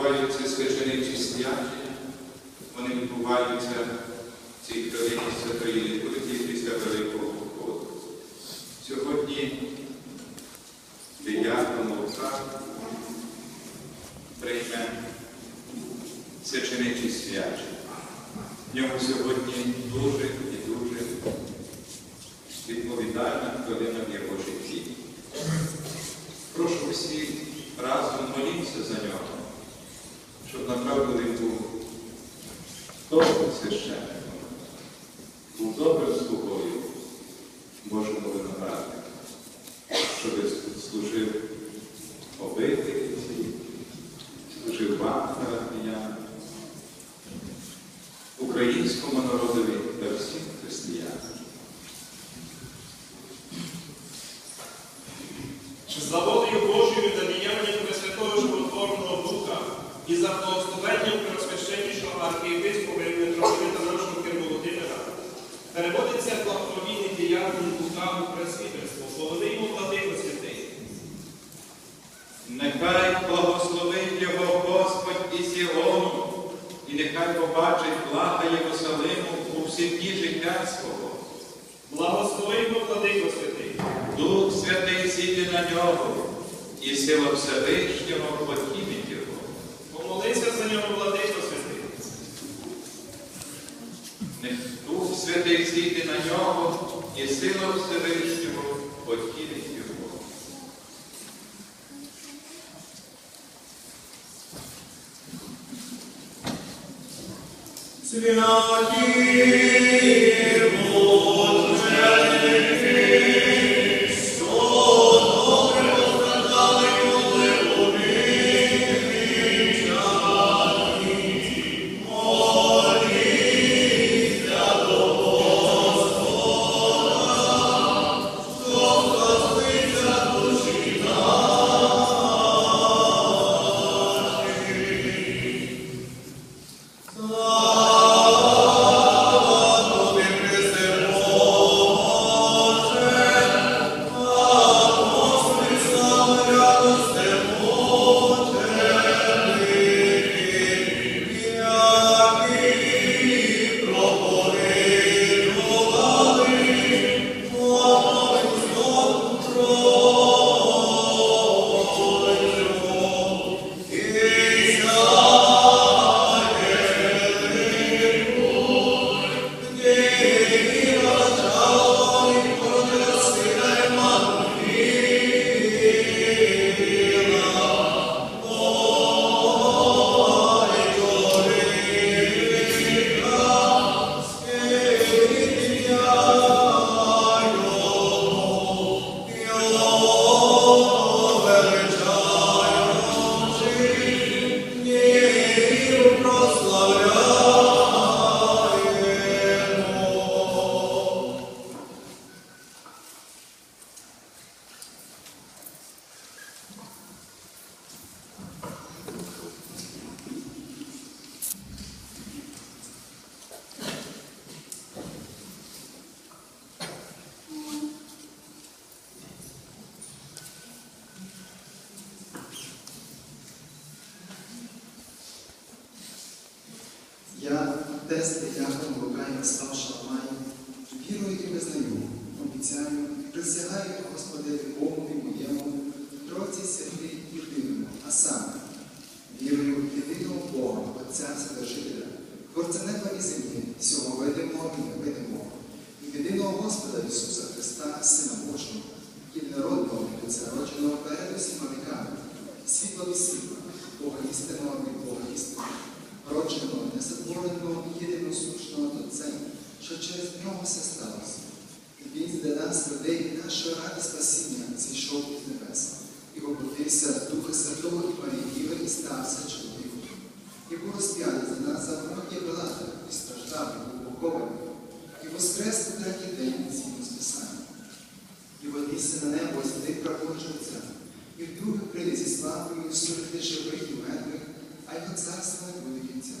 відбуваються священичі свячення, вони відбуваються в цій хвилині святої літургії після Великого Походу. Сьогодні дев'ятому Лука прийме священичі свячення. В ньому сьогодні дуже і дуже відповідальна хвилина в його житті. Прошу усіх разом моліться за нього, щоб направду він був добрим священником, побачить блага Єрусалиму у всі дні життя свого. Благословеймо Владико Святий. Дух Святий зійде на нього, і сила Всевишнього покинеть його. Помолися за нього, Владико Святий. Нех Дух Святий зійде на нього, і сила Всевишнього покинеть Святий Я, тест Яком Лука Ярослав Шаламай, вірую і визнаю, обіцяю, присягаю Господеві Богу і моєму, Тройці святий єдиному, а саме, вірую в єдиного Бога, Отця Вседержителя, Творця неба і землі, всього видимого і невидимого, і єдиного Господа Ісуса Христа, Сина Божого, єдинородного від Отця родженого перед усіма віками, світло від світла, Бога істинного від Бога істинного, родженого, несотвореного і єдиносушного Отцем, що через нього все сталося. І Він для нас, людей, нашої ради спасіння, зійшов із небес, і воплотився з Духа Святого і Марії і стався чоловіком. І був розп'ятий за нас за многі Пилата, і страждав, і був і воскрес у третій день згідно з. І вознісся на небо сюди праворуч Отця, і вдруге прийде зі славою судити живих і мертвих, і царство не буде кінця.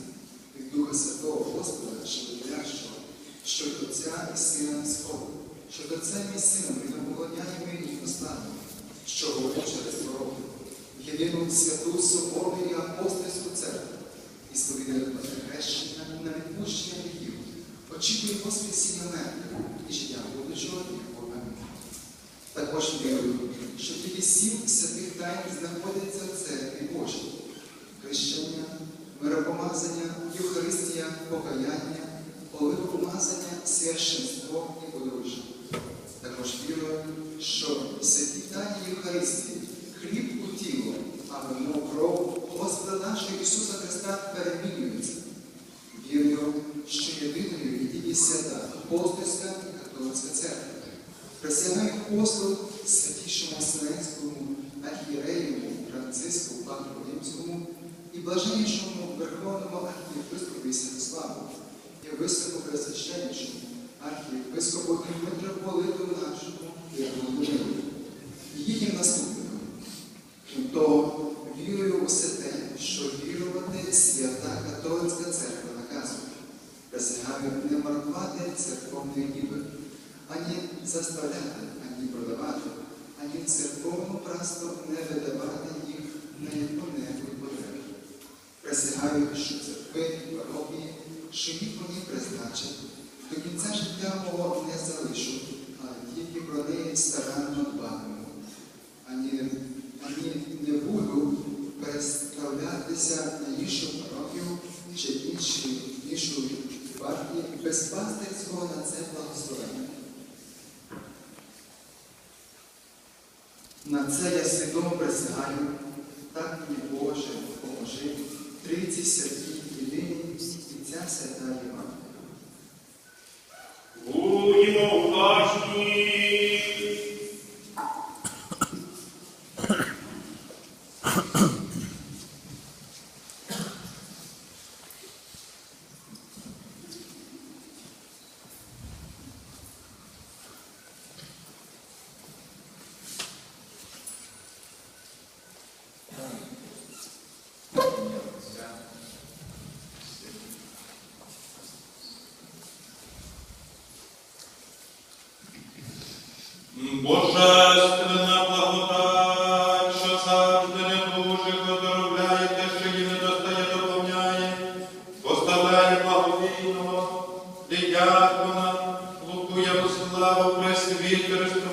Від Духа Святого Господа, що Шелетлящого, що до Отця і Сина Сходу, що до Отця і Сином і наполоняє мирні послання, що говорить через пророки, єдину святу соборну і апостольську церкву, і сповідає на хрещення, на відпущення гріхів, очікує поспісі на мене і життя будучого і Бога. Також вірую, що тільки сім святих тайн знаходяться в церкві Божій. Хрещення, миропомазання, Євхаристія, покаяння, оливопомазання, священство і подружжя. Також вірую, що святі тайні Євхаристії, хліб у тіло, а вино кров Господа нашого Ісуса Христа перемінюються. Вірую, що єдиною є свята апостольська і католицька церква. Присягаю послуг святішому Вселенському архієреєву Франциску Патру Римському і блаженнішому Верховному архієпископу Святославу і високопресвященнішому архієпископу і митрополиту нашому Єрмолову і їхнім наступникам. Крім того, вірую у все те, що вірувати свята католицька церква наказує. Присягаю не марнувати церковної ніби, ані заставляти, ані продавати, ані церковну праство не видавати їх на яку-небудь потребу. Присягаю, що церкви і парохії, що їх вони призначать, до кінця життя мого не залишу, але тільки про неї старанно дбатиму. Ані, ані не буду переставлятися на іншу парохію чи інші, іншу партію без пастирського на це благословення. На це я свідомо присягаю, Божественна благодать, що завжди недужих оздоровляє те, що її не достає, доповняє, поставляє благовійного, діякона, Луку славу пресвітерство,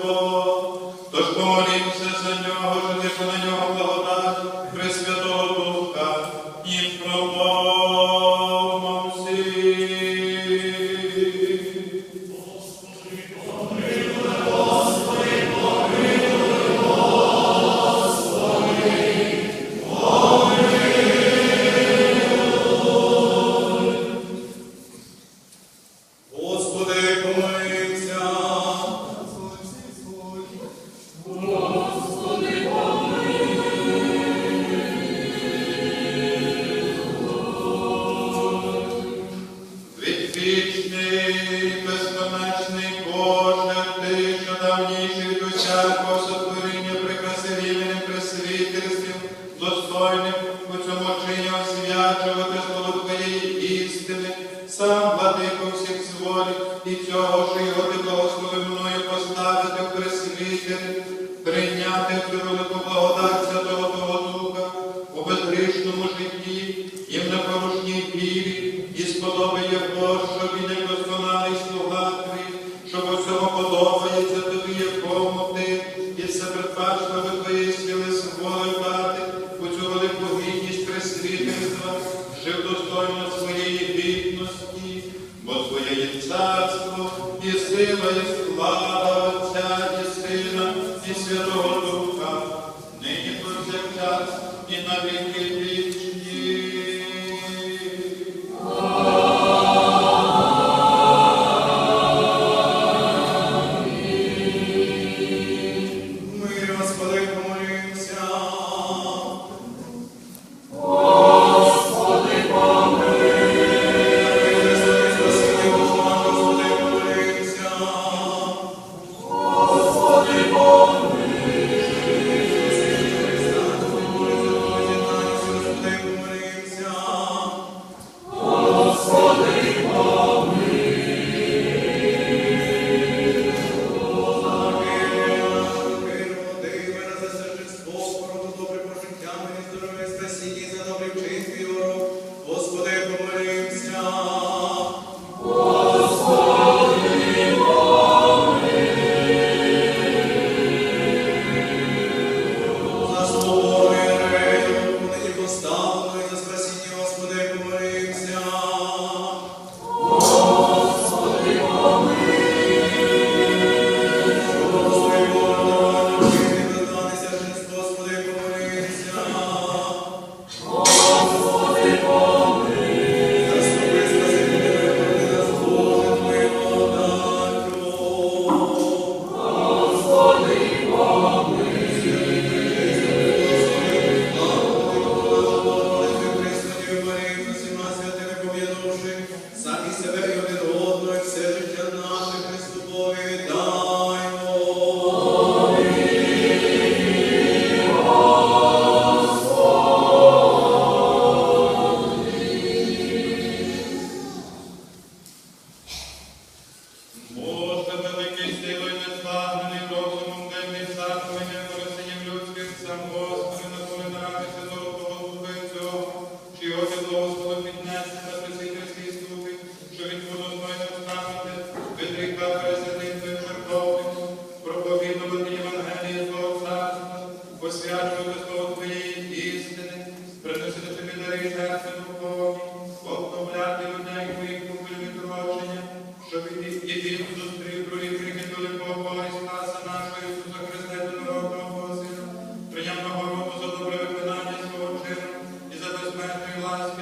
гріха перед твоїм жертовнику, проповідувати Євангеліє Твого Царства, посвячувати Слово істини, приносити тобі дари серця духовні, обновляти людей твоїх купів щоб і він зустрів других гріхи великого і Спаса нашого Ісуса Христа, народного Бога Сина, прийняв нагороду за добре виконання свого чину і за безмежної ласки